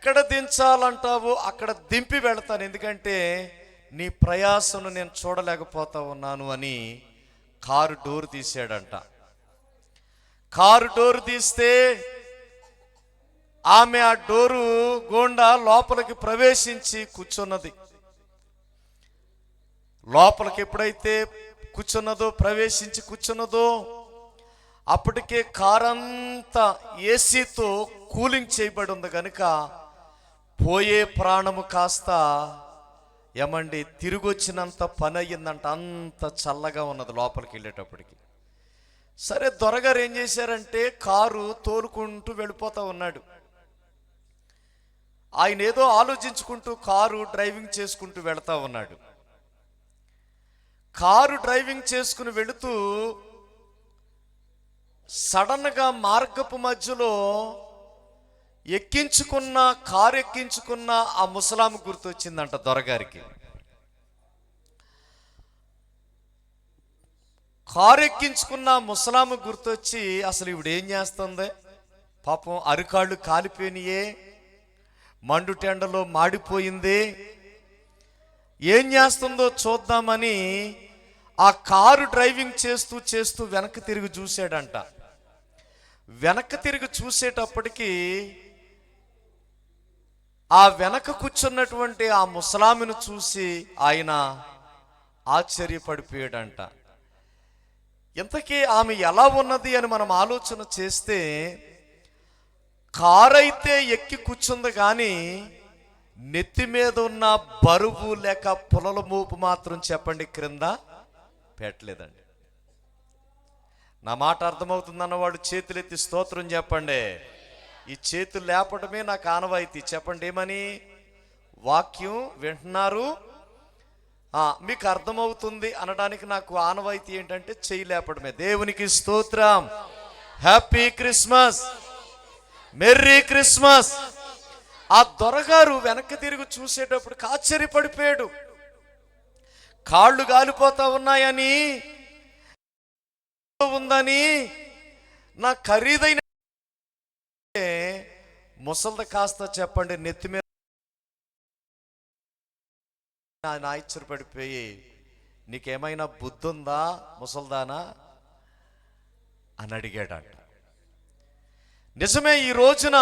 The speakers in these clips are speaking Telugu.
ఎక్కడ దించాలంటావో అక్కడ దింపి వెళతాను. ఎందుకంటే నీ ప్రయాసను నేను చూడలేకపోతా ఉన్నాను అని కారు డోర్ తీసాడంట కారు డోర్ తీస్తే ఆమె ఆ డోరు గోండా లోపలికి ప్రవేశించి కూర్చున్నది. లోపలికి ఎప్పుడైతే కూర్చున్నదో ప్రవేశించి కూర్చున్నదో అప్పటికే కారంతా ఏసీతో కూలింగ్ చేయబడి ఉంది. కనుక పోయే ప్రాణము కాస్త ఏమండి తిరిగి వచ్చినంత పని అయ్యిందంట అంత చల్లగా ఉన్నది లోపలికి వెళ్ళేటప్పటికి. సరే దొరగారు ఏం చేశారంటే కారు తోలుకుంటూ వెళ్ళిపోతా ఉన్నాడు. ఆయన ఏదో ఆలోచించుకుంటూ కారు డ్రైవింగ్ చేసుకుంటూ వెళతా ఉన్నాడు. కారు డ్రైవింగ్ చేసుకుని వెళుతూ సడన్గా మార్గపు మధ్యలో ఎక్కించుకున్న కారు ఎక్కించుకున్న ఆ ముసలాము గుర్తొచ్చిందంట దొరగారికి. కారు ఎక్కించుకున్న ముసలాము గుర్తొచ్చి అసలు ఇవిడ ఏం చేస్తుంది? పాపం అరికాళ్ళు కాలిపోయినాయే మండు టెండలో మాడిపోయింది. ఏం చేస్తుందో చూద్దామని ఆ కారు డ్రైవింగ్ చేస్తూ చేస్తూ వెనక్కి తిరిగి చూసాడంట వెనక్కి తిరిగి చూసేటప్పటికీ ఆ వెనక కూర్చున్నటువంటి ఆ ముసలామిను చూసి ఆయన ఆశ్చర్యపడిపోయాడంట. ఇంతకీ ఆమె ఎలా ఉన్నది అని మనం ఆలోచన చేస్తే కారైతే ఎక్కి కూర్చుంది కానీ నెత్తి మీద ఉన్న బరువు లేక పొలల మూపు మాత్రం చెప్పండి క్రింద పెట్టలేదండి. నా మాట అర్థమవుతుందన్నవాడు చేతులెత్తి స్తోత్రం చెప్పండి. ఈ చేతులు లేపడమే నాకు ఆనవాయితీ చెప్పండి ఏమని? వాక్యం వింటున్నారు? ఆ, మీకు అర్థమవుతుంది అనడానికి నాకు ఆనవాయితీ ఏంటంటే చెయ్యి లేపడమే. దేవునికి స్తోత్రం. హ్యాపీ క్రిస్మస్ మెర్రీ క్రిస్మస్ ఆ దొరగారు వెనక్కి తిరిగి చూసేటప్పుడు ఆశ్చర్యపడిపోయాడు. కాళ్ళు గాలిపోతా ఉన్నాయని ఉందని నా ఖరీదైన ముసలిది కాస్త చెప్పండి నెత్తి మీద ఆయన ఆశ్చర్యపడిపోయి నీకేమైనా బుద్ధి ఉందా ముసల్దానా? అని అడిగాడంట. నిజమే ఈ రోజున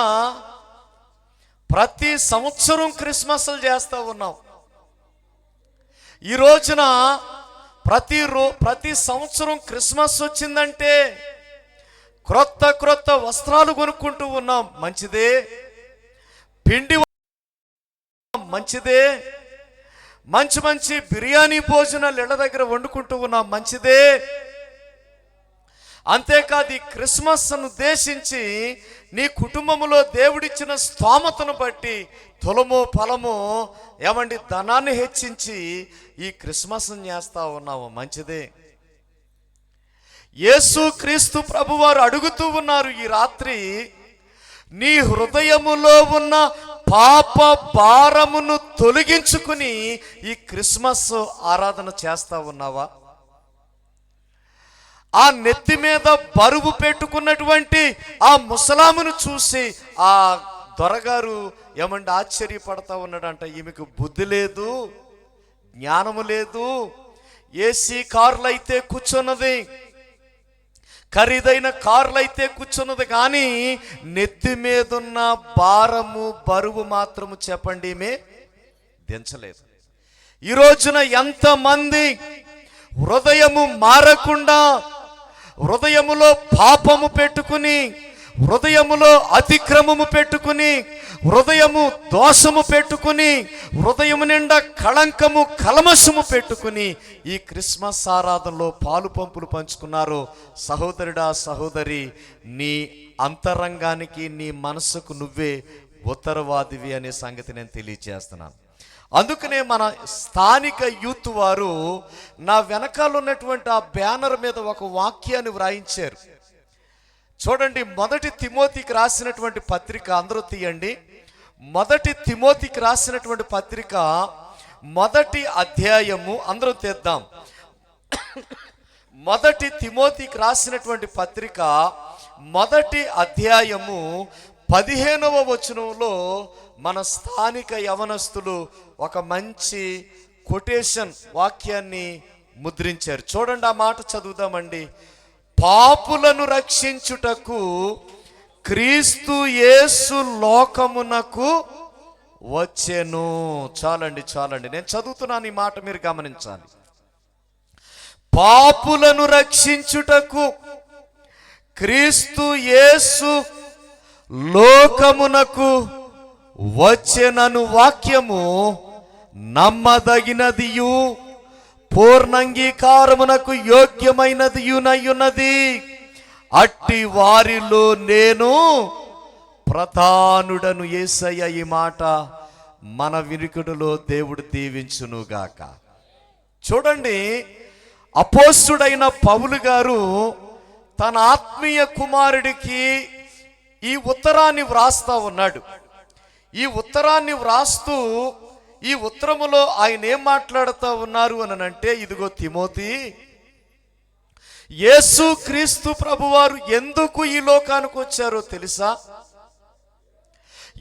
ప్రతి సంవత్సరం క్రిస్మస్లు చేస్తూ ఉన్నాం. ఈ రోజున ప్రతి రో ప్రతి సంవత్సరం క్రిస్మస్ వచ్చిందంటే క్రొత్త క్రొత్త వస్త్రాలు కొనుక్కుంటూ ఉన్నాం. మంచిదే. పిండి మంచిదే. మంచి మంచి బిర్యానీ భోజనాలు ఇళ్ళ దగ్గర వండుకుంటూ ఉన్నాం. మంచిదే. అంతేకాదు ఈ క్రిస్మస్ను ఉద్దేశించి నీ కుటుంబంలో దేవుడిచ్చిన స్తోమతను బట్టి తులము ఫలము ఏమండి ధనాన్ని హెచ్చించి ఈ క్రిస్మస్ని చేస్తా ఉన్నావు. మంచిదే. యేసు క్రీస్తు ప్రభువారు అడుగుతూ ఉన్నారు ఈ రాత్రి నీ హృదయములో ఉన్న పాప భారమును తొలగించుకుని ఈ క్రిస్మస్ ఆరాధన చేస్తా ఉన్నావా? ఆ నెత్తి మీద బరువు పెట్టుకున్నటువంటి ఆ ముసలామును చూసి ఆ దొరగారు ఏమంటే ఆశ్చర్యపడతా ఉన్నాడంట ఈమెకు బుద్ధి లేదు జ్ఞానము లేదు ఏసీ కార్లు అయితే కూర్చున్నది ఖరీదైన కార్లు అయితే కూర్చున్నది కానీ నెత్తి మీదున్న భారము బరువు మాత్రము చెప్పండి మే దించలేదు. ఈ రోజున ఎంతమంది హృదయము మారకుండా హృదయములో పాపము పెట్టుకుని హృదయములో అతిక్రమము పెట్టుకుని హృదయము దోషము పెట్టుకుని హృదయము నిండా కళంకము కలమసము పెట్టుకుని ఈ క్రిస్మస్ ఆరాధనలో పాలు పంపులు పంచుకున్నారు. సహోదరుడా సహోదరి నీ అంతరంగానికి నీ మనసుకు నువ్వే ఉత్తరవాదివి అనే సంగతి నేను తెలియజేస్తున్నాను అందుకనే మన స్థానిక యూత్ వారు నా వెనకాల ఉన్నటువంటి ఆ బ్యానర్ మీద ఒక వాక్యాన్ని వ్రాయించారు. చూడండి మొదటి తిమోతికి రాసినటువంటి పత్రిక అందరూ తీయండి. మొదటి తిమోతికి రాసినటువంటి పత్రిక మొదటి అధ్యాయము అందరూ తీద్దాం. మొదటి తిమోతికి రాసినటువంటి పత్రిక మొదటి అధ్యాయము పదిహేనవ వచనంలో మన స్థానిక యవనస్తులు ఒక మంచి కొటేషన్ వాక్యాన్ని ముద్రించారు. చూడండి ఆ మాట చదువుదామండి. పాపులను రక్షించుటకు క్రీస్తు యేసు లోకమునకు వచ్చెను. చాలండి చాలండి. నేను చదువుతున్నాను ఈ మాట మీరు గమనించాలి. పాపులను రక్షించుటకు క్రీస్తు యేసు లోకమునకు వచ్చెనను వాక్యము నమ్మదగినదియు. పూర్ణంగీకారమునకు యోగ్యమైనది యునయున్నది అట్టి వారిలో నేను ప్రధానుడను యేసయ్య ఈ మాట మన వినికుడులో దేవుడు దీవించునుగాక. చూడండి అపోస్తుడైన పౌలు గారు తన ఆత్మీయ కుమారుడికి ఈ ఉత్తరాన్ని వ్రాస్తా ఉన్నాడు. ఈ ఉత్తరాన్ని వ్రాస్తూ ఈ ఉత్తరములో ఆయన ఏం మాట్లాడుతూ ఉన్నారు అని అంటే ఇదిగో తిమోతి యేసు క్రీస్తు ప్రభువారు ఎందుకు ఈ లోకానికి వచ్చారో తెలుసా?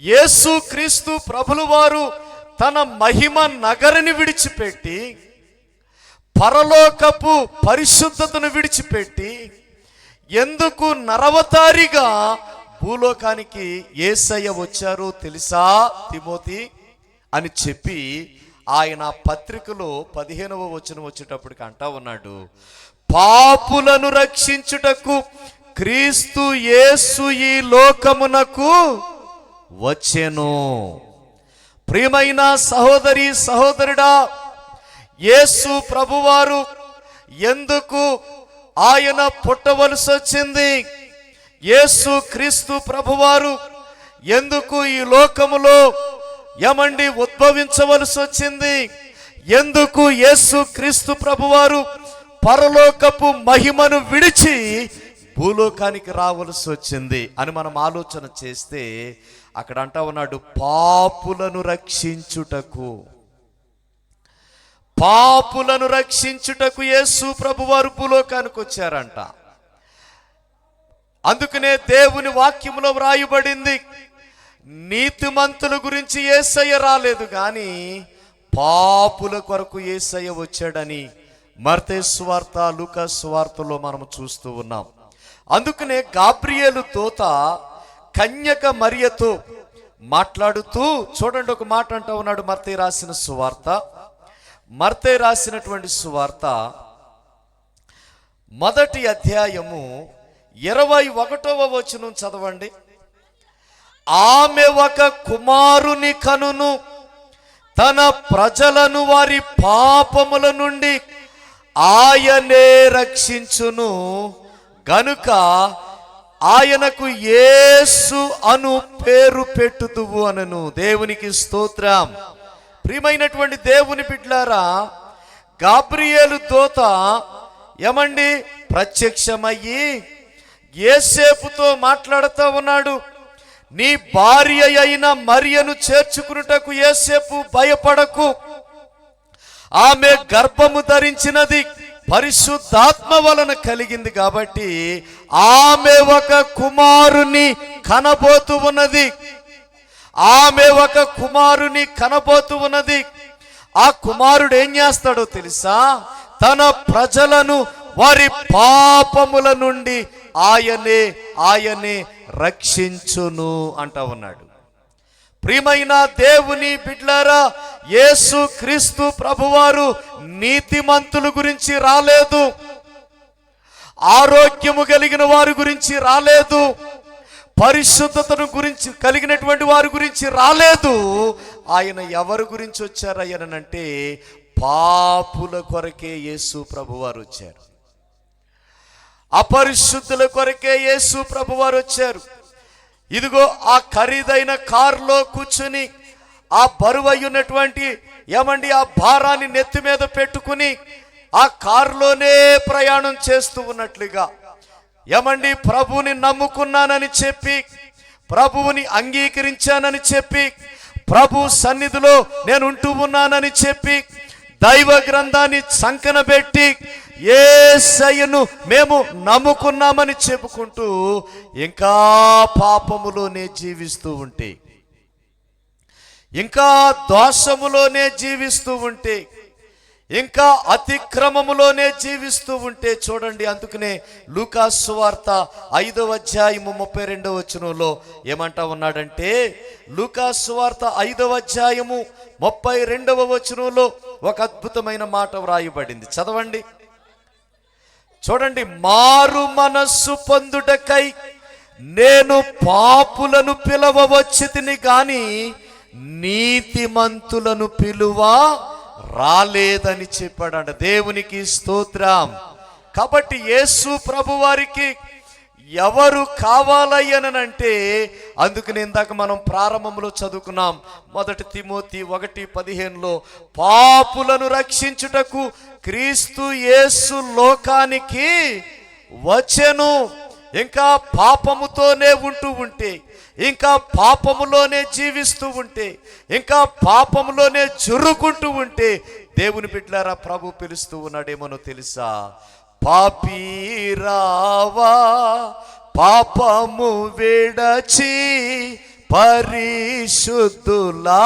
యేసు క్రీస్తు ప్రభులు వారు తన మహిమ నగరిని విడిచిపెట్టి పరలోకపు పరిశుద్ధతను విడిచిపెట్టి ఎందుకు నరవతారిగా భూలోకానికి ఏసయ్య వచ్చారో తెలుసా తిమోతి? అని చెప్పి ఆయన పత్రికలో పదిహేనవ వచనం వచ్చేటప్పటికి అంటా ఉన్నాడు. పాపులను రక్షించుటకు క్రీస్తు యేసు ఈ లోకమునకు వచ్చెను. ప్రియమైన సహోదరి సహోదరుడా యేసు ప్రభువారు ఎందుకు ఆయన పుట్టవలసి వచ్చింది? యేసు క్రీస్తు ప్రభువారు ఎందుకు ఈ లోకములో ఏమండి ఉద్భవించవలసి వచ్చింది. ఎందుకు యేసు క్రీస్తు ప్రభువారు పరలోకపు మహిమను విడిచి భూలోకానికి రావలసి వచ్చింది అని మనం ఆలోచన చేస్తే అక్కడ అంటా ఉన్నాడు పాపులను రక్షించుటకు. పాపులను రక్షించుటకు యేసు ప్రభువారు భూలోకానికి వచ్చారంట. అందుకనే దేవుని వాక్యములో వ్రాయబడింది నీతిమంతుల గురించి ఏసయ్య రాలేదు కానీ పాపుల కొరకు ఏసయ్య వచ్చాడని మర్తే స్వార్త లూకా స్వార్తలో మనం చూస్తూ ఉన్నాం. అందుకనే గాబ్రియేలు తోత కన్యక మరియతో మాట్లాడుతూ చూడండి ఒక మాట అంటూ ఉన్నాడు మర్తే రాసిన సువార్త. మర్తే రాసినటువంటి సువార్త మొదటి అధ్యాయము ఇరవై ఒకటవ వచనం చదవండి. ఆమె ఒక కుమారుని కనును. తన ప్రజలను వారి పాపముల నుండి ఆయనే రక్షించును. గనుక ఆయనకు యేసు అను పేరు పెట్టుదువు అనను. దేవునికి స్తోత్రం. ప్రియమైనటువంటి దేవుని బిడ్లారా గాబ్రియేలు దోత ఏమండి? ప్రత్యక్షమయ్యి ఏసేపుతో మాట్లాడుతూ ఉన్నాడు. నీ భార్య అయిన మరియను చేర్చుకున్నటకు ఏసేపు భయపడకు. ఆమె గర్భము ధరించినది పరిశుద్ధాత్మ వలన కలిగింది కాబట్టి ఆమె ఒక కుమారుని కనబోతూ ఉన్నది. ఆమె ఒక కుమారుని కనబోతూ ఉన్నది. ఆ కుమారుడు ఏం చేస్తాడో తెలుసా? తన ప్రజలను వారి పాపముల నుండి ఆయనే ఆయనే రక్షించును అంటా ఉన్నాడు. ప్రియమైన దేవుని బిడ్లారా యేసు క్రీస్తు ప్రభువారు నీతిమంతుల గురించి రాలేదు. ఆరోగ్యము కలిగిన వారి గురించి రాలేదు. పరిశుద్ధతను గురించి కలిగినటువంటి వారి గురించి రాలేదు. ఆయన ఎవరి గురించి వచ్చారయ్యనంటే పాపుల కొరకే యేసు ప్రభువారు వచ్చారు. అపరిశుద్ధుల కొరకే యేసు ప్రభువారు వచ్చారు. ఇదిగో ఆ ఖరీదైన కారులో కూర్చుని ఆ బరువయ్యున్నటువంటి ఏమండి ఆ భారాన్ని నెత్తి మీద పెట్టుకుని ఆ కారులోనే ప్రయాణం చేస్తూ ఉన్నట్లుగా. ఏమండి ప్రభువుని నమ్ముకున్నానని చెప్పి ప్రభువుని అంగీకరించానని చెప్పి ప్రభు సన్నిధిలో నేను ఉంటూ ఉన్నానని చెప్పి దైవ గ్రంథాన్ని సంకన ఏ ఏసయ్యను మేము నమ్ముకున్నామని చెప్పుకుంటూ ఇంకా పాపములోనే జీవిస్తూ ఉంటే ఇంకా దోషములోనే జీవిస్తూ ఉంటే ఇంకా అతిక్రమములోనే జీవిస్తూ ఉంటే చూడండి. అందుకనే లూకాసు వార్త ఐదవ అధ్యాయము ముప్పై రెండవ వచనంలో ఏమంటా ఉన్నాడంటే లూకాసు వార్త ఐదవ అధ్యాయము ముప్పై రెండవ వచనంలో ఒక అద్భుతమైన మాట వ్రాయబడింది. చదవండి. చూడండి మారు మనస్సు పొందుటకై నేను పాపులను పిలవవచ్చితిని గాని నీతిమంతులను పిలువ రాలేదని చెప్పాడంట. దేవునికి స్తోత్రం. కాబట్టి యేసు ప్రభు వారికి ఎవరు కావాలయ్యనంటే అందుకని ఇందాక మనం ప్రారంభంలో చదువుకున్నాం. మొదటి తిమోతి ఒకటి పదిహేనులో పాపులను రక్షించుటకు క్రీస్తు యేసు లోకానికి వచ్చెను. ఇంకా పాపముతోనే ఉంటూ ఉంటే ఇంకా పాపములోనే జీవిస్తూ ఉంటే ఇంకా పాపములోనే జుర్రుకుంటూ ఉంటే దేవుని బిడ్డలారా ప్రభు పిలుస్తూ ఉన్నాడేమనో తెలుసా? పాపీరావా పాపము విడచి పరిశుద్ధులా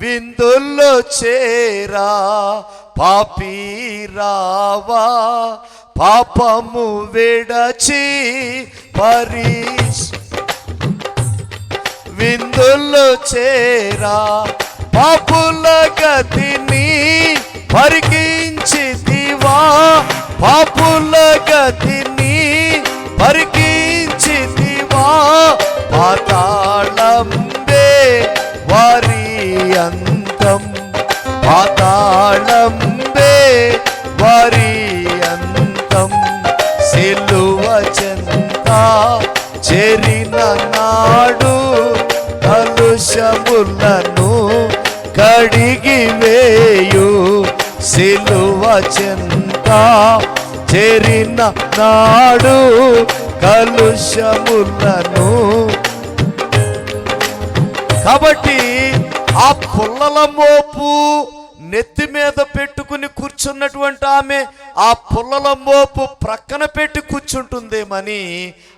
విందుల్లో చేరా. పాపీరావా పాపము విడచి పరిశు విందుల్లో చేరా. పాపుల గతిని పరికి పాపుల పరికించితివా? పాతాళంబే వారి అంతం. పాతాళంబే వారి అంతం. సిలువ చెంత చేరిన నాడు కలుషములను కడిగి వేయు. సిలువ చెంత చేరిన నాడు కలుషములను. కాబట్టి ఆ పుల్లల మోపు నెత్తి మీద పెట్టుకుని కూర్చున్నటువంటి ఆమె ఆ పుల్లల మోపు ప్రక్కన పెట్టి కూర్చుంటుందేమని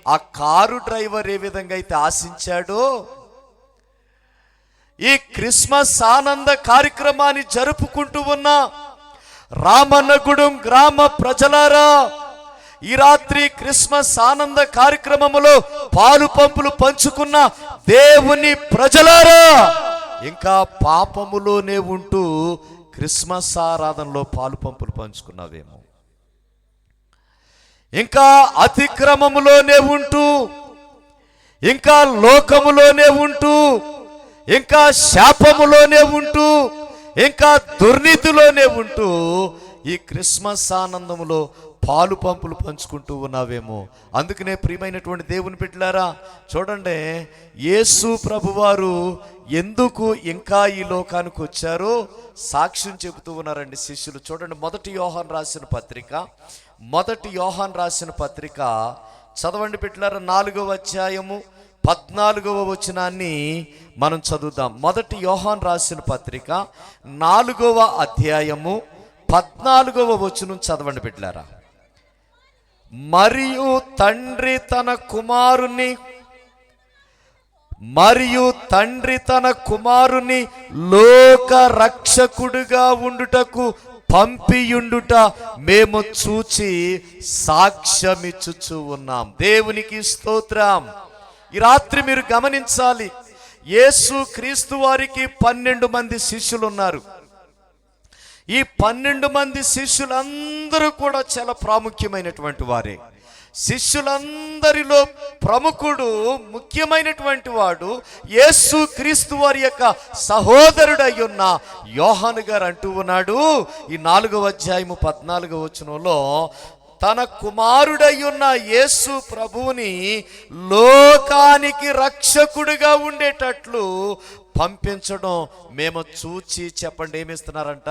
ఆ కారు డ్రైవర్ ఏ విధంగా అయితే ఆశించాడో ఈ క్రిస్మస్ ఆనంద కార్యక్రమాన్ని జరుపుకుంటూ ఉన్న రామన్నగూడెం గ్రామ ప్రజలారా ఈ రాత్రి క్రిస్మస్ ఆనంద కార్యక్రమములో పాలు పంపులు పంచుకున్న దేవుని ప్రజలారా ఇంకా పాపములోనే ఉంటూ క్రిస్మస్ ఆరాధనలో పాలు పంపులు పంచుకున్నావేమో. ఇంకా అతిక్రమములోనే ఉంటూ ఇంకా లోకములోనే ఉంటూ ఇంకా శాపములోనే ఉంటూ ఇంకా దుర్నీతిలోనే ఉంటూ ఈ క్రిస్మస్ ఆనందములో పాలు పంపులు పంచుకుంటూ ఉన్నావేమో. అందుకనే ప్రియమైనటువంటి దేవుని బిడ్డలారా చూడండి యేసు ప్రభువారు ఎందుకు ఇంకా ఈ లోకానికి వచ్చారో సాక్ష్యం చెబుతూ ఉన్నారండి శిష్యులు. చూడండి మొదటి యోహాన్ రాసిన పత్రిక మొదటి యోహాన్ రాసిన పత్రిక చదవండి బిడ్డలారా నాలుగవ అధ్యాయము పద్నాలుగవ వచనాన్ని మనం చదువుదాం. మొదటి యోహాన్ రాసిన పత్రిక నాలుగవ అధ్యాయము పద్నాలుగవ వచనం చదవండి బిడ్డారా మరియు తండ్రి తన కుమారుని మరియు తండ్రి తన కుమారుని లోక రక్షకుడుగా ఉండుటకు పంపియుండుట మేము చూచి సాక్ష్యమిచ్చుచూ ఉన్నాం. దేవునికి స్తోత్రం. ఈ రాత్రి మీరు గమనించాలి. యేసు క్రీస్తు వారికి పన్నెండు మంది శిష్యులు ఉన్నారు ఈ పన్నెండు మంది శిష్యులందరూ కూడా చాలా ప్రాముఖ్యమైనటువంటి వారే. శిష్యులందరిలో ప్రముఖుడు ముఖ్యమైనటువంటి వాడు యేసు క్రీస్తు వారి యొక్క సహోదరుడై ఉన్న యోహాను గారు అంటూ ఉన్నాడు. ఈ నాలుగవ అధ్యాయము పద్నాలుగవ వచనంలో తన కుమారుడయ్యున్న యేసు ప్రభువుని లోకానికి రక్షకుడిగా ఉండేటట్లు పంపించడం మేము చూచి చెప్పండి ఏమిస్తున్నారంట?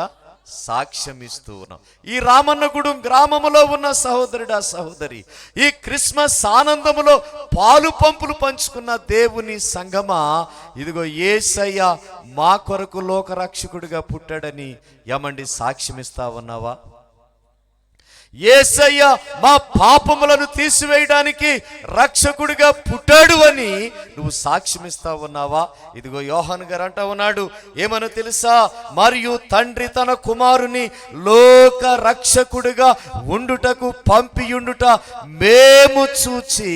సాక్ష్యం ఇస్తూ ఉన్నాం. ఈ రామన్నగూడెం గ్రామములో ఉన్న సహోదరుడా సహోదరి ఈ క్రిస్మస్ ఆనందములో పాలు పంపులు పంచుకున్న దేవుని సంగమా? ఇదిగో ఏసయ్య మా కొరకు లోకరక్షకుడిగా పుట్టాడని ఏమండి సాక్ష్యం ఇస్తా ఉన్నావా? ఏసయ్య మా పాపములను తీసివేయడానికి రక్షకుడిగా పుట్టాడు అని నువ్వు సాక్ష్యమిస్తా ఉన్నావా? ఇదిగో యోహాన్ గారు అంటా ఉన్నాడు ఏమనో తెలుసా? మరియు తండ్రి తన కుమారుని లోక రక్షకుడిగా ఉండుటకు పంపియుండుట మేము చూచి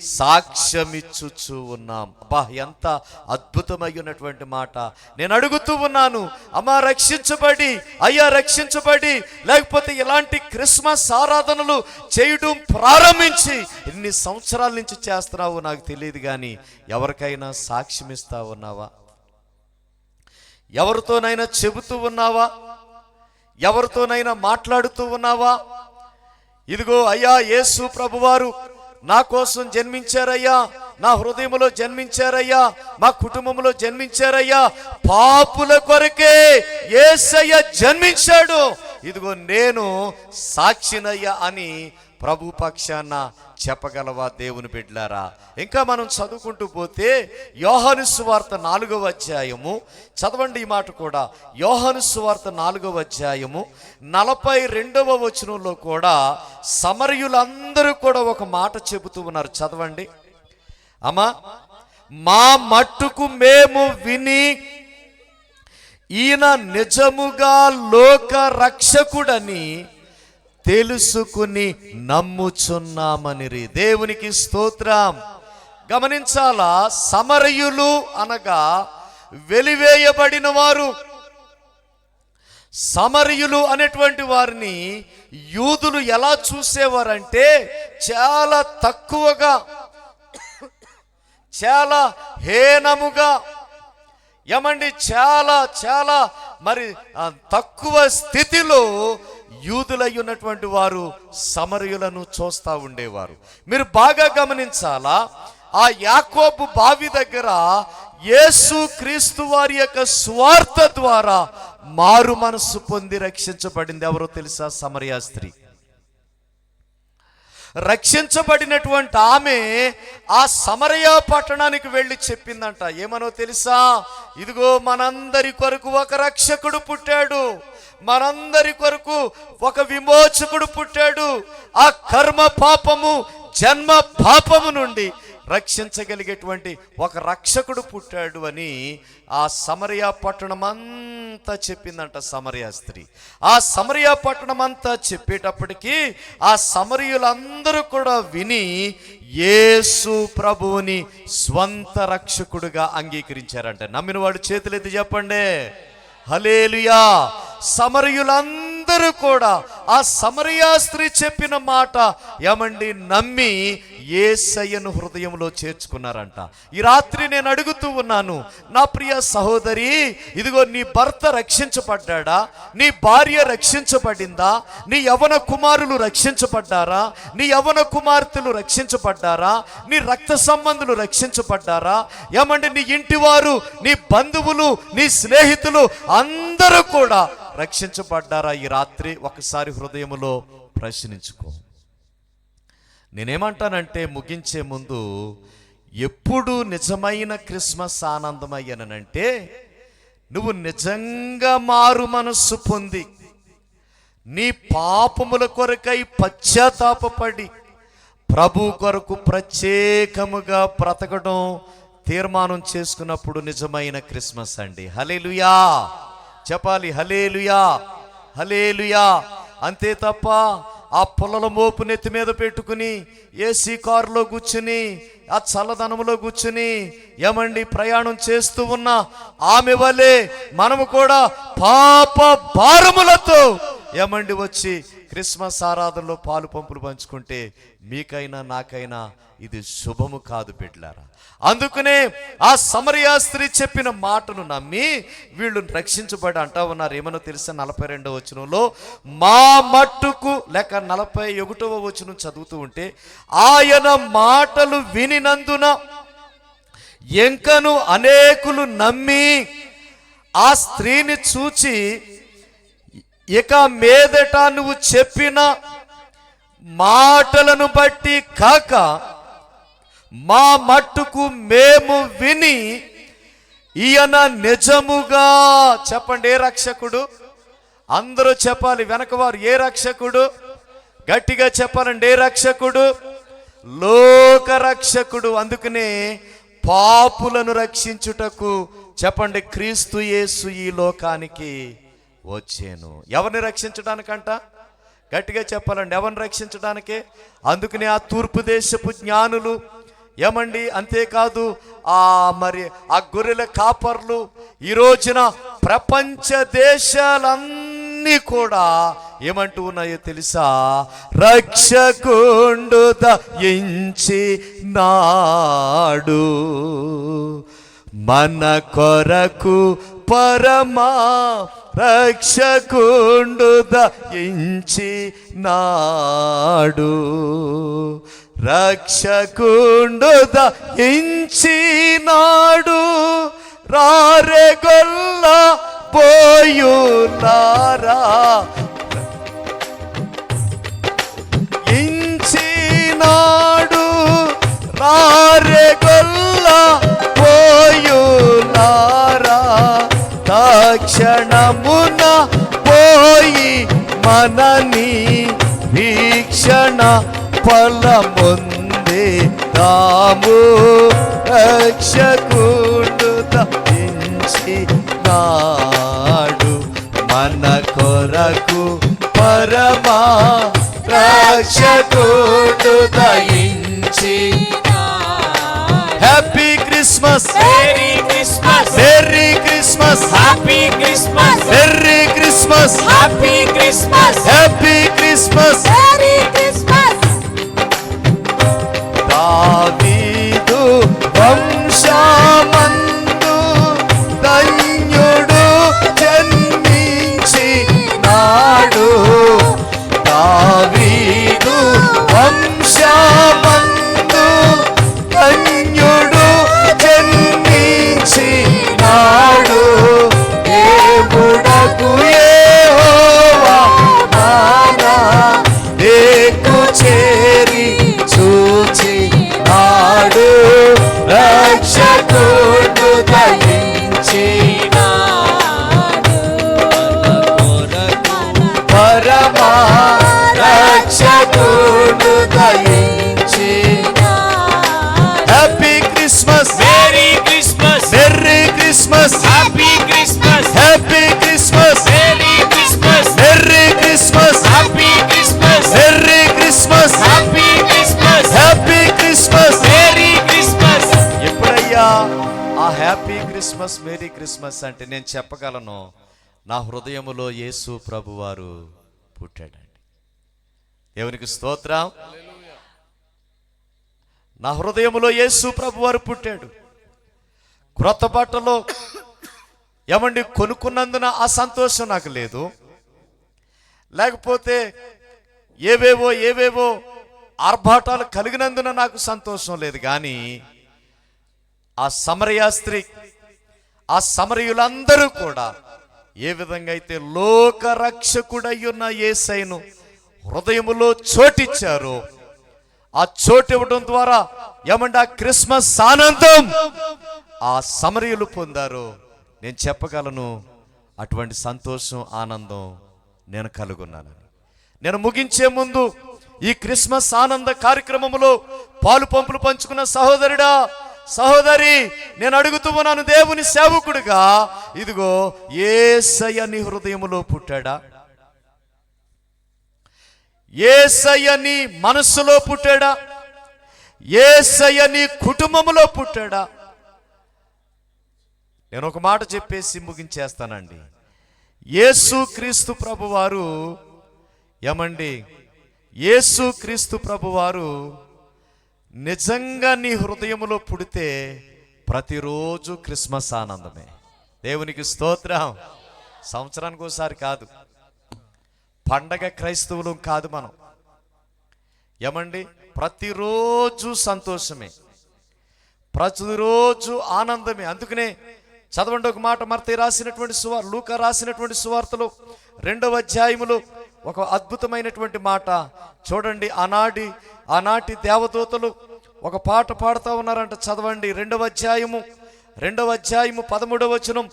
సాక్ష్యమిచ్చుచు ఉన్నాం. అబ్బా ఎంత అద్భుతమైనటువంటి మాట. నేను అడుగుతూ ఉన్నాను అమ్మా రక్షించబడి అయ్యా రక్షించబడి లేకపోతే ఇలాంటి క్రిస్మస్ ఆరాధనలు చేయడం ప్రారంభించి ఎన్ని సంవత్సరాల నుంచి చేస్తున్నావో నాకు తెలియదు కానీ ఎవరికైనా సాక్ష్యం ఇస్తా ఉన్నావా? ఎవరితోనైనా చెబుతూ ఉన్నావా? ఎవరితోనైనా మాట్లాడుతూ ఉన్నావా? ఇదిగో అయ్యా యేసు ప్రభువారు నా కోసం జన్మించారయ్యా. నా హృదయంలో జన్మించారయ్యా. మా కుటుంబంలో జన్మించారయ్యా. పాపుల కొరకే యేసయ్య జన్మించాడు. ఇదిగో నేను సాక్షినయ్యా అని ప్రభు పక్షాన చెప్పగలవా దేవుని బిడ్లారా? ఇంకా మనం చదువుకుంటూ పోతే యోహాను సువార్త నాలుగవ అధ్యాయము. చదవండి ఈ మాట కూడా. యోహాను సువార్త నాలుగవ అధ్యాయము. నలభై రెండవ వచనంలో కూడా సమరయులందరూ కూడా ఒక మాట చెబుతూ ఉన్నారు. చదవండి. అమ్మా మా మట్టుకు మేము విని ఈయన నిజముగా లోక రక్షకుడని తెలుసుకుని నమ్ముచున్నామని దేవునికి స్తోత్రం. గమనించాలా? సమరయులు అనగా వెలివేయబడిన వారు సమరయులు అనేటువంటి వారిని యూదులు ఎలా చూసేవారంటే చాలా తక్కువగా చాలా హేనముగా ఏమండి? చాలా చాలా మరి తక్కువ స్థితిలో యూదులై ఉన్నటువంటి వారు సమరయులను చూస్తూ ఉండేవారు. మీరు బాగా గమనించాలా? ఆ యాకోబు బావి దగ్గర యేసు క్రీస్తు వారి యొక్క స్వార్థ ద్వారా మారు మనస్సు పొంది రక్షించబడింది. ఎవరో తెలుసా? సమరయా స్త్రీ. రక్షించబడినటువంటి ఆమె ఆ సమరయ పట్టణానికి వెళ్ళి చెప్పిందంట. ఏమనో తెలుసా? ఇదిగో మనందరి కొరకు ఒక రక్షకుడు పుట్టాడు. మనందరి కొరకు ఒక విమోచకుడు పుట్టాడు. ఆ కర్మ పాపము జన్మ పాపము నుండి రక్షించగలిగేటువంటి ఒక రక్షకుడు పుట్టాడు అని ఆ సమరయ పట్టణం అంతా చెప్పిందంట సమరయ స్త్రీ. ఆ సమరయ పట్టణం అంతా చెప్పేటప్పటికీ ఆ సమరయులందరూ కూడా విని యేసు ప్రభువుని స్వంత రక్షకుడుగా అంగీకరించారంట. నమ్మిన వాడు చేతులెత్తి చెప్పండి. హలేలుయా సమరయులందరూ కూడా ఆ సమరయా స్త్రీ చెప్పిన మాట ఏమండి? నమ్మి ఏసయ్యను హృదయంలో చేర్చుకున్నారంట. ఈ రాత్రి నేను అడుగుతూ ఉన్నాను నా ప్రియ సహోదరి ఇదిగో నీ భర్త రక్షించబడ్డా నీ భార్య రక్షించబడిందా? నీ యవన కుమారులు రక్షించబడ్డారా? నీ యవన కుమార్తెలు రక్షించబడ్డారా? నీ రక్త సంబంధులు రక్షించబడ్డారా? ఏమంటే నీ ఇంటివారు నీ బంధువులు నీ స్నేహితులు అందరూ కూడా రక్షించబడ్డారా? ఈ రాత్రి ఒకసారి హృదయములో ప్రశ్నించుకో. నేనేమంటానంటే ముగించే ముందు ఎప్పుడు నిజమైన క్రిస్మస్ ఆనందమయ్యానంటే నువ్వు నిజంగా మారు మనస్సు పొంది నీ పాపముల కొరకై పశ్చాత్తాపడి ప్రభు కొరకు ప్రత్యేకముగా బ్రతకడం తీర్మానం చేసుకున్నప్పుడు నిజమైన క్రిస్మస్ అండి. హలేలుయా చెప్పాలి హలేలుయా హలేలుయా అంతే తప్ప ఆ పుల్లల మోపు నెత్తి మీద పెట్టుకుని ఏసీ కారులో కూర్చుని ఆ చల్లదనములో కూర్చుని ఏమండి ప్రయాణం చేస్తూ ఉన్న ఆమె వలె మనము కూడా పాప భారములతో ఏమండి వచ్చి క్రిస్మస్ ఆరాధనలో పాలు పంపులు పంచుకుంటే మీకైనా నాకైనా ఇది శుభము కాదు బిడ్లారా అందుకనే ఆ సమరియా స్త్రీ చెప్పిన మాటను నమ్మి వీళ్ళు రక్షించబడి అంటా ఉన్నారు. ఏమనో తెలిసిన నలభై రెండవ వచనంలో మా మట్టుకు లేక నలభై ఒకటవ వచనం చదువుతూ ఉంటే ఆయన మాటలు వినినందున ఎంకను అనేకులు నమ్మి ఆ స్త్రీని చూచి ఇక మీదట నువ్వు చెప్పిన మాటలను బట్టి కాక మా మట్టుకు మేము విని ఈయన నిజముగా చెప్పండి ఏ రక్షకుడు? అందరూ చెప్పాలి వెనకవారు ఏ రక్షకుడు? గట్టిగా చెప్పాలండి ఏ రక్షకుడు? లోక రక్షకుడు. అందుకనే పాపులను రక్షించుటకు చెప్పండి క్రీస్తు యేసు ఈ లోకానికి వచ్చాను. ఎవరిని రక్షించడానికంట? గట్టిగా చెప్పాలండి ఎవరిని రక్షించడానికే? అందుకనే ఆ తూర్పు దేశపు జ్ఞానులు ఏమండి అంతేకాదు ఆ మరి ఆ గొర్రెల కాపర్లు ఈ రోజున ప్రపంచ దేశాలన్నీ కూడా ఏమంటూ ఉన్నాయో తెలుసా? రక్షకుండు దయించి నాడు మన కొరకు పరమా రక్షకుండు దయించి నాడు రక్షకుండు దయించి రారెగొల్ల రారే గొల్ల పోయులారా ఇంచినాడు రారెగొల్ల పోయులారా తక్షణమున పోయి మనని వీక్షణ ఫలముందే. దాము రక్షకుడు తప్పించి నాడు మన కొరకు పరమా రక్షకుడు దయించి happy Christmas Merry Christmas! Merry Christmas Happy Christmas! Merry Christmas Happy Christmas! Happy Christmas Merry Christmas merry Christmas అంటే నేను చెప్పగలను నా హృదయములో యేసు ప్రభువారు పుట్టాడండి. దేవునికి స్తోత్రం. నా హృదయములో యేసు ప్రభువారు పుట్టాడు. క్రొత్త బట్టలో ఏమండి కొనుక్కున్నందున ఆ సంతోషం నాకు లేదు. లేకపోతే ఏవేవో ఏవేవో ఆర్భాటాలు కలిగినందున నాకు సంతోషం లేదు. కానీ ఆ సమరయాస్త్రి ఆ సమరయులందరూ కూడా ఏ విధంగా అయితే లోక రక్షకుడయ్యున్న ఏసైను హృదయములో చోటిచ్చారో ఆ చోటు ఇవ్వడం ద్వారా ఏమంటే ఆ క్రిస్మస్ ఆనందం ఆ సమరయులు పొందారు నేను చెప్పగలను అటువంటి సంతోషం ఆనందం నేను కలుగున్నాను నేను ముగించే ముందు ఈ క్రిస్మస్ ఆనంద కార్యక్రమములో పాలు పంపులు పంచుకున్న సహోదరుడా సహోదరి నేను అడుగుతూ ఉన్నాను దేవుని సేవకుడుగా. ఇదిగో ఏసయ్య నీ హృదయములో పుట్టాడా? ఏసయ్య నీ మనస్సులో పుట్టాడా? ఏసయ్య నీ కుటుంబంలో పుట్టాడా? నేను ఒక మాట చెప్పేసి ముగించేస్తానండి. యేసు క్రీస్తు ప్రభువారు ఏమండి? యేసు క్రీస్తు ప్రభువారు నిజంగా నీ హృదయములో పుడితే ప్రతిరోజు క్రిస్మస్ ఆనందమే. దేవునికి స్తోత్రం. సంవత్సరానికి ఒకసారి కాదు. పండగ క్రైస్తవులు కాదు మనం. ఏమండి? ప్రతిరోజు సంతోషమే. ప్రతిరోజు ఆనందమే. అందుకనే చదవండి ఒక మాట. మర్తి రాసినటువంటి సువార్ లూక రాసినటువంటి సువార్తలు రెండవ అధ్యాయములో ఒక అద్భుతమైనటువంటి మాట. చూడండి ఆనాటి ఆనాటి దేవదూతలు ఒక పాట పాడుతూ ఉన్నారంట. చదవండి రెండవ అధ్యాయము రెండవ అధ్యాయము పదమూడవ వచనం.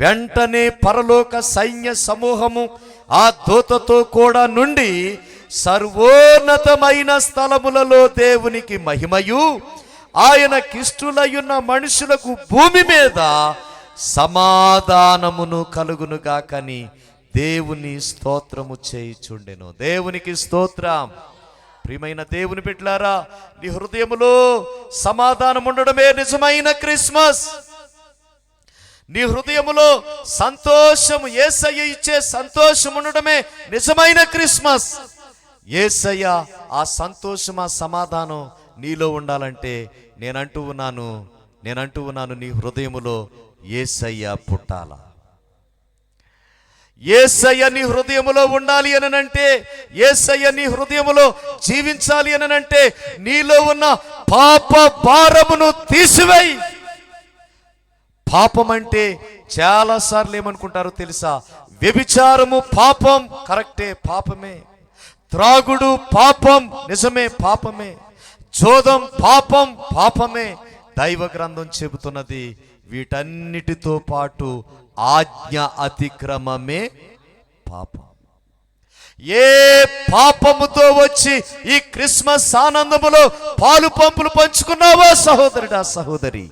వెంటనే పరలోక సైన్య సమూహము ఆ దూతతో కూడా నుండి సర్వోన్నతమైన స్థలములలో దేవునికి మహిమయు ఆయన కిష్టులయున్న మనుషులకు భూమి మీద సమాధానమును కలుగునుగాకని దేవుని స్తోత్రము చేయుచుండెను. దేవునికి స్తోత్రం. ప్రియమైన దేవుని బిడ్డలారా నీ హృదయములో సమాధానం ఉండడమే నిజమైన క్రిస్మస్. నీ హృదయములో సంతోషము ఏసయ్య ఇచ్చే సంతోషం ఉండడమే నిజమైన క్రిస్మస్. ఏసయ్య ఆ సంతోషం ఆ సమాధానం నీలో ఉండాలంటే నేనంటూ ఉన్నాను నేనంటూ ఉన్నాను నీ హృదయములో ఏసయ్య పుట్టాలా? ఏసయ్య నీ హృదయములో ఉండాలి అనంటే ఏసయ్య నీ హృదయములో జీవించాలి అనంటే నీలో ఉన్న పాప భారమును తీసివేయి. పాపం అంటే చాలా సార్లు ఏమనుకుంటారో తెలుసా? వ్యభిచారము పాపం కరెక్టే పాపమే. త్రాగుడు పాపం నిజమే పాపమే. జోదం పాపం పాపమే. దైవ గ్రంథం చెబుతున్నది వీటన్నిటితో పాటు ఆజ్ఞ అతిక్రమమే పాపం. ఏ పాపముతో వచ్చి ఈ క్రిస్మస్ ఆనందములో పాలు పంపులు పంచుకున్నావా సహోదరుడా సహోదరి?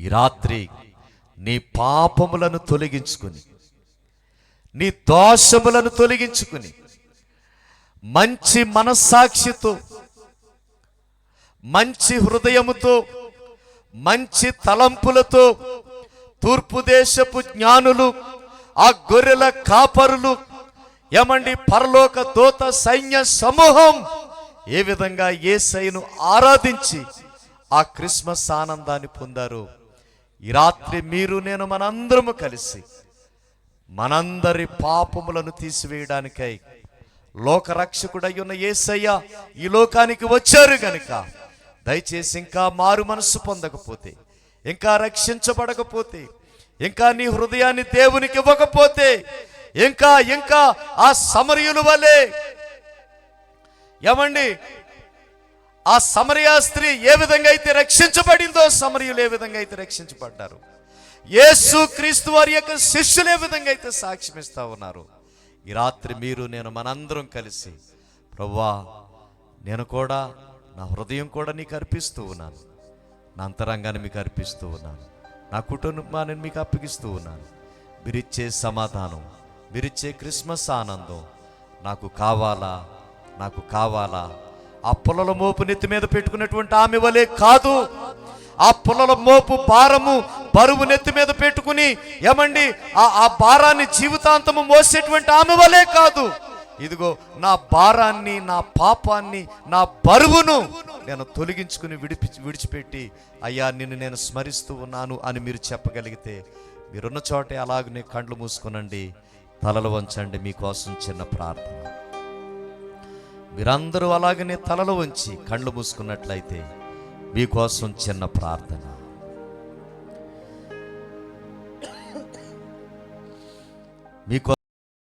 ఈ రాత్రి నీ పాపములను తొలగించుకుని నీ దోషములను తొలగించుకుని మంచి మనస్సాక్షితో మంచి హృదయముతో మంచి తలంపులతో తూర్పు దేశపు జ్ఞానులు ఆ గొర్రెల కాపరులు ఏమండి పరలోక దోత సైన్య సమూహం ఏ విధంగా ఏసైను ఆరాధించి ఆ క్రిస్మస్ ఆనందాన్ని పొందారు. ఈ రాత్రి మీరు నేను మనందరము కలిసి మనందరి పాపములను తీసివేయడానికై లోకరక్షకుడై ఉన్న యేసయ్య ఈ లోకానికి వచ్చారు గనుక దయచేసి ఇంకా మారు మనస్సు పొందకపోతే ఇంకా రక్షించబడకపోతే ఇంకా నీ హృదయాన్ని దేవునికి ఇవ్వకపోతే ఇంకా ఇంకా ఆ సమరయుల వల్లే ఏమండి? ఆ సమరయా స్త్రీ ఏ విధంగా అయితే రక్షించబడిందో సమరయులు ఏ విధంగా అయితే రక్షించబడ్డారు? యేసు క్రీస్తు వారి యొక్క శిష్యులు ఏ విధంగా అయితే సాక్ష్యమిస్తా ఉన్నారు? ఈ రాత్రి మీరు నేను మనందరం కలిసి ప్రవ్వా నేను కూడా నా హృదయం కూడా నీకు అర్పిస్తూ ఉన్నాను. నా అంతరంగాన్ని మీకు అర్పిస్తూ ఉన్నాను. నా కుటుంబాన్ని మీకు అప్పగిస్తూ ఉన్నాను. మీరిచ్చే సమాధానం మీరిచ్చే క్రిస్మస్ ఆనందం నాకు కావాలా? నాకు కావాలా? ఆ పుల్లల మోపు నెత్తి మీద పెట్టుకున్నటువంటి ఆమె వలె కాదు. ఆ పుల్లల మోపు భారము బరువు నెత్తి మీద పెట్టుకుని ఏమండి? ఆ ఆ భారాన్ని జీవితాంతము మోసేటువంటి ఆమె వలె కాదు. ఇదిగో నా భారాన్ని నా పాపాన్ని నా బరువును నేను తొలగించుకుని విడిపి విడిచిపెట్టి అయ్యా నిన్ను నేను స్మరిస్తూ ఉన్నాను అని మీరు చెప్పగలిగితే మీరున్న చోటే అలాగనే కండ్లు మూసుకునండి తలలు వంచండి మీకోసం చిన్న ప్రార్థన. మీరందరూ అలాగనే తలలు వంచి కండ్లు మూసుకున్నట్లయితే మీకోసం చిన్న ప్రార్థన. మీకో